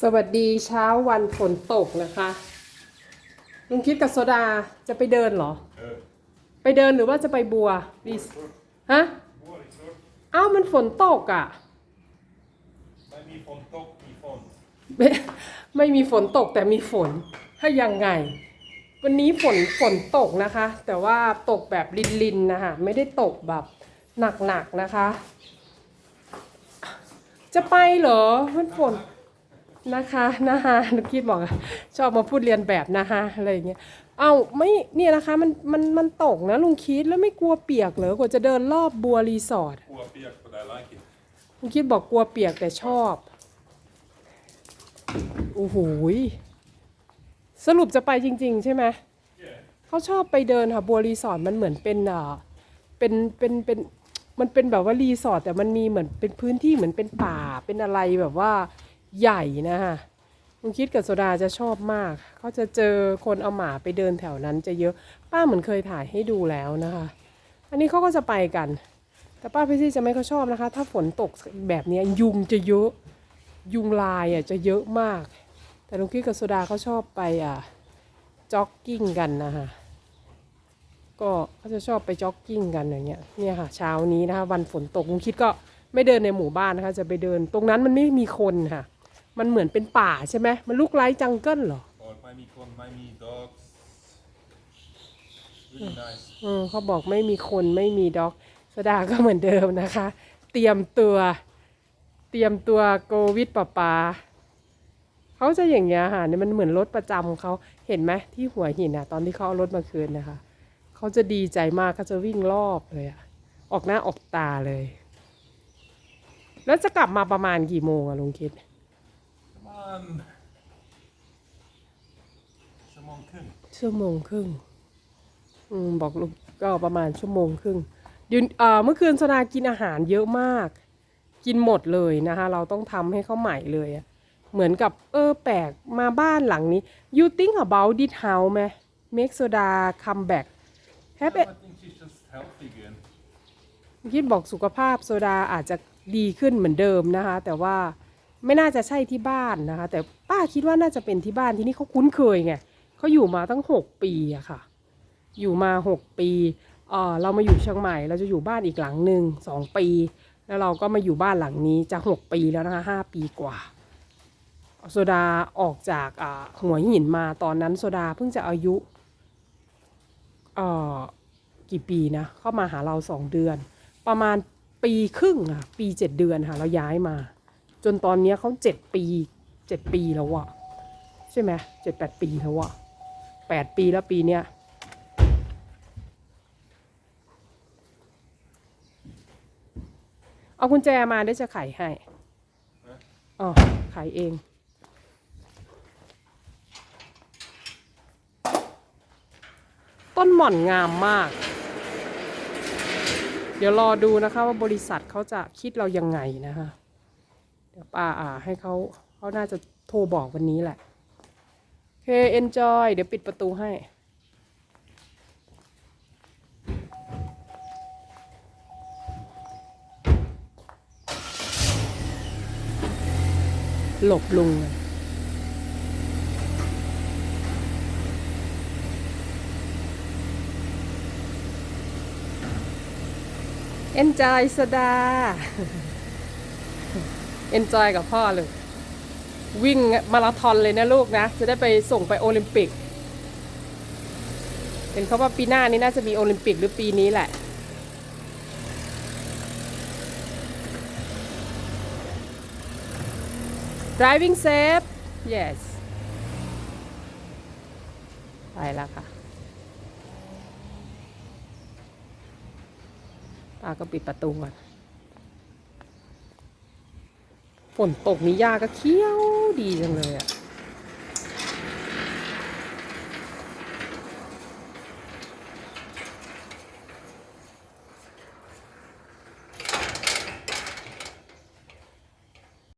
สวัสดีเช้าวันฝนตกนะคะลุงคิดกับโซดาจะไปเดินเหรอ เออไปเดินหรือว่าจะไปบัวรีสฮะบัวอีกรถเอ้ามันฝนตกอะ่ะ ไม่มีฝนตกมีฝนไม่ไม่มีฝนตกแต่มีฝนถ้ายังไง วันนี้ฝนฝนตกนะคะ แต่ว่าตกแบบลินๆนะคะไม่ได้ตกแบบหนักๆนะคะ จะไปเหรอมันฝน นะคะนะคะนุกคิดบอกอะชอบมาพูดเรียนแบบนะคะอะไรอย่างเงี้ยเอาไม่เนี่ยนะคะมันมันมันตกนะลุงคิดแล้วไม่กลัวเปียกเหรอกว่าจะเดินรอบบัวรีสอร์ทกลัวเปียก but I like it ลุงคิดบอกกลัวเปียกแต่ชอบโอ้โหยสรุปจะไปจริง ๆ ใช่ไหม yeah เขาชอบไปเดินค่ะบัวรีสอร์ทมันเหมือนเป็นอ่าเป็นเป็นเป็นมันเป็นแบบว่ารีสอร์ทแต่มันมีเหมือนเป็นพื้นที่เหมือนเป็นป่าเป็นอะไรแบบว่า ใหญ่นะคะลุงคิดกับโซดาจะชอบมาก เขาจะเจอคนเอาหมาไปเดินแถวนั้นจะเยอะ ป้าเหมือนเคยถ่ายให้ดูแล้วนะคะ อันนี้เขาก็จะไปกัน แต่ป้าพี่ซี่จะไม่ค่อยชอบนะคะ ถ้าฝนตกแบบนี้ยยุงจะเยอะ ยุงลายอะจะเยอะมาก แต่ลุงคิดกับโซดาเขาชอบไปอะจ็อกกิ้งกันนะคะก็เขาจะชอบไปจ็อกกิ้งกันอย่างเงี้ย เนี่ยค่ะเช้านี้นะคะวันฝนตกลุงคิดก็ไม่เดินในหมู่บ้านนะคะ จะไปเดินตรงนั้นมันไม่มีคนค่ะ มันเหมือนเป็นป่าใช่ไหมมันลูกไร้จังเกิลเหรอโอ้ยไม่มีคนไม่มี dogs really nice อืมเขาบอกไม่มีคนไม่มีด็อกสดาก็เหมือนเดิมนะคะ เตรียมตัว เตรียมตัวโกวิดปะปาเขาจะอย่างเงี้ยค่ะเนี่ยมันเหมือนรถประจำเขาเห็นไหมที่หัวหินอะ ตอนที่เขาเอารถมาคืนนะคะเขาจะดีใจมากเขาจะวิ่งรอบเลยอะออกหน้าออกตาเลย แล้วจะกลับมาประมาณกี่โมงอะลุงคิดประมาณ ชั่วโมงครึ่งชั่วโมงครึ่งอืมบอกลูกก็ประมาณชั่วโมงครึ่งเดี๋ยวเอ่อเมื่อคืนสดากินอาหารเยอะมาก กินหมดเลยนะคะ เราต้องทำให้เขาใหม่เลยอะเหมือนกับเออแปลกมาบ้านหลังนี้ you think about this house ไหม make soda come back have I it think she's just healthy again คิดบอกสุขภาพโซดาอาจจะดีขึ้นเหมือนเดิมนะคะ แต่ว่า ไม่น่าจะใช่ที่บ้านนะคะ แต่ป้าคิดว่าน่าจะเป็นที่บ้านที่นี่เขาคุ้นเคยไงเขาอยู่มาตั้งหกปีอะค่ะ อยู่มาหกปีเออเรามาอยู่เชียงใหม่ เราจะอยู่บ้านอีกหลังหนึ่งสองปี แล้วเราก็มาอยู่บ้านหลังนี้จะหกปีแล้วนะคะห้าปีกว่าโซดาออกจากอ่าหัวหินมาตอนนั้นโซดาเพิ่งจะอายุเอ่อกี่ปีนะเข้ามาหาเราสองเดือน ประมาณปีครึ่งอะปีเจ็ดเดือนค่ะเราย้ายมา จนตอนเนี้ยเขาเจ็ดปีเจ็ดปีแล้วอะใช่ไหมเจ็ดแปดปีแล้วอะแปดปีแล้วปีเนี้ยเอากุญแจมาได้จะไขให้อ๋อไขเองต้นหม่อนงามมาก เดี๋ยวรอดูนะคะว่าบริษัทเขาจะคิดเรายังไงนะคะเดี๋ยวป้าอ่าให้เขาเขาน่าจะโทรบอกวันนี้แหละโอเค enjoy เดี๋ยวปิดประตูให้หลบลุงเลยเอนจอยสดา เอนจอยกับพ่อเลย วิ่งมาราธอนเลยนะลูกนะ จะได้ไปส่งไปโอลิมปิก เห็นเขาว่าปีหน้านี้น่าจะมีโอลิมปิกหรือปีนี้แหละ driving safe yes ไปแล้วค่ะป้าก็ปิดประตูก่อน ฝนตกนี่ยาก็เคี้ยวดีจังเลยอะ